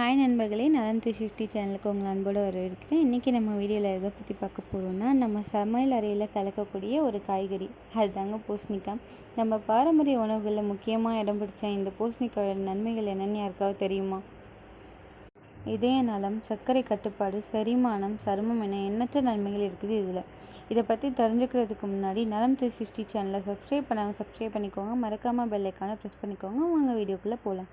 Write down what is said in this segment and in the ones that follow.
Hi நண்பர்களே நலன் three sixty சேனலுக்கு உங்கள் அன்போடு வரவேற்கிறேன். இன்றைக்கி நம்ம வீடியோவில் எதை பற்றி பார்க்க போகிறோம்னா நம்ம சமையல் அறையில் கலக்கக்கூடிய ஒரு காய்கறி அதுதாங்க பூசணிக்காய். நம்ம பாரம்பரிய உணவுகளில் முக்கியமாக இடம் பிடிச்ச இந்த பூசணிக்காயோட நன்மைகள் என்னென்னு யாருக்காவது தெரியுமா? இதய நலம் சர்க்கரை கட்டுப்பாடு செரிமானம் சருமம் என எண்ணற்ற நன்மைகள் இருக்குது இதில். இதை பற்றி தெரிஞ்சுக்கிறதுக்கு முன்னாடி நலம் த்ரீ சிக்ஸ்டி சேனலை சப்ஸ்கிரைப் பண்ணாமல் சப்ஸ்கிரைப் பண்ணிக்கோங்க. மறக்காமல் பெல்லைக்கான ப்ரெஸ் பண்ணிக்கோங்க. உங்கள் வீடியோக்குள்ளே போகலாம்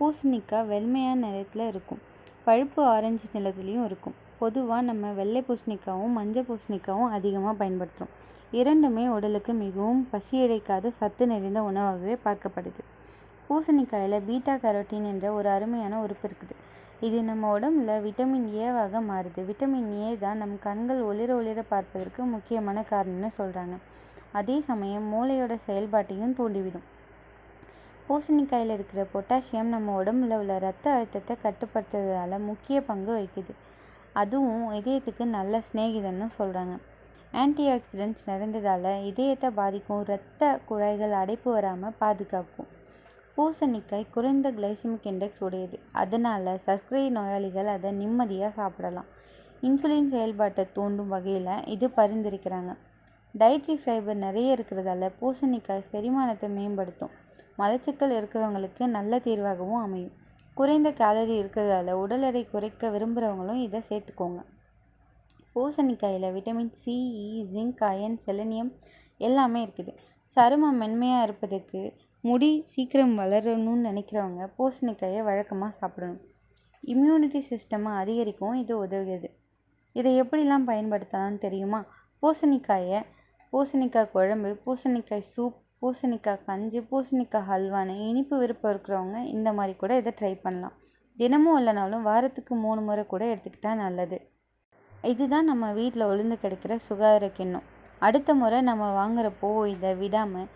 பூசணிக்காய் வெண்மையான நிறத்தில் இருக்கும். பழுப்பு ஆரஞ்சு நிறத்துலேயும் இருக்கும். பொதுவாக நம்ம வெள்ளை பூசணிக்காவும் மஞ்சள் பூசணிக்காவும் அதிகமாக பயன்படுத்துகிறோம் இரண்டுமே உடலுக்கு மிகவும் பசியடைக்காத சத்து நிறைந்த உணவாகவே பார்க்கப்படுது. பூசணிக்காயில் பீட்டா கரோட்டின் என்ற ஒரு அருமையான உறுப்பு இருக்குது. இது நம்ம உடம்புல விட்டமின் ஏவாக மாறுது. விட்டமின் ஏ தான் நம் கண்கள் ஒளிர ஒளிர பார்ப்பதற்கு முக்கியமான காரணம்னு சொல்கிறாங்க அதே சமயம் மூளையோட செயல்பாட்டையும் தூண்டிவிடும். பூசணிக்காயில் இருக்கிற பொட்டாசியம் நம்ம உடம்புல உள்ள ரத்த அழுத்தத்தை கட்டுப்படுத்துறதால முக்கிய பங்கு வகிக்குது. அதுவும் இதயத்துக்கு நல்ல சிநேகிதன்னு சொல்கிறாங்க ஆன்டி ஆக்சிடென்ட்ஸ் நிறைந்ததால் இதயத்தை பாதிக்கும் இரத்த குழாய்கள் அடைப்பு வராமல் பாதுகாக்கும். பூசணிக்காய் குறைந்த கிளைசிமிக் இண்டெக்ஸ் உடையது. அதனால் சர்க்கரை நோயாளிகள் அதை நிம்மதியாக சாப்பிடலாம். இன்சுலின் செயல்பாட்டை தூண்டும் வகையில் இது பரிந்துரைக்கிறாங்க. டயட்ரி ஃபைபர் நிறைய இருக்கிறதால பூசணிக்காய் செரிமானத்தை மேம்படுத்தும். மலச்சிக்கல் இருக்கிறவங்களுக்கு நல்ல தீர்வாகவும் அமையும். குறைந்த கேலரி இருக்கிறதால உடல் எடை குறைக்க விரும்புகிறவங்களும் இதை சேர்த்துக்கோங்க. பூசணிக்காயில் vitamin C E zinc iron selenium எல்லாமே இருக்குது. சருமம் மென்மையாக இருப்பதுக்கு முடி சீக்கிரம் வளரணும்னு நினைக்கிறவங்க பூசணிக்காயை வழக்கமாக சாப்பிடணும். இம்யூனிட்டி சிஸ்டமை அதிகரிக்கவும் இது உதவுகிறது. இதை எப்படிலாம் பயன்படுத்தலாம்னு தெரியுமா? பூசணிக்காயை பூசணிக்காய் குழம்பு பூசணிக்காய் சூப் பூசணிக்காய் கஞ்சி பூசணிக்காய் ஹல்வான்னு இனிப்பு விருப்பம் இருக்கிறவங்க இந்த மாதிரி கூட இதை ட்ரை பண்ணலாம். தினமும் இல்லைனாலும் வாரத்துக்கு மூணு முறை கூட எடுத்துக்கிட்டால் நல்லது. இதுதான் நம்ம வீட்டில் ஒளிந்து கிடைக்கிற சுகாதார கிண்ணம். அடுத்த முறை நம்ம வாங்குறப்போ இதை விடாமல்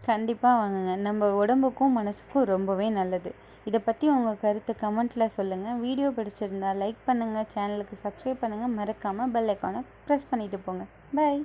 கண்டிப்பாக வாங்குங்க. நம்ம உடம்புக்கும் மனசுக்கும் ரொம்பவே நல்லது. இதை பற்றி உங்கள் கருத்தை கமெண்ட்டில் சொல்லுங்கள் வீடியோ பிடிச்சிருந்தா லைக் பண்ணுங்கள் சேனலுக்கு சப்ஸ்கிரைப் பண்ணுங்கள் மறக்காமல் பெல் ஐக்கானை ப்ரெஸ் பண்ணிவிட்டு போங்க. பாய்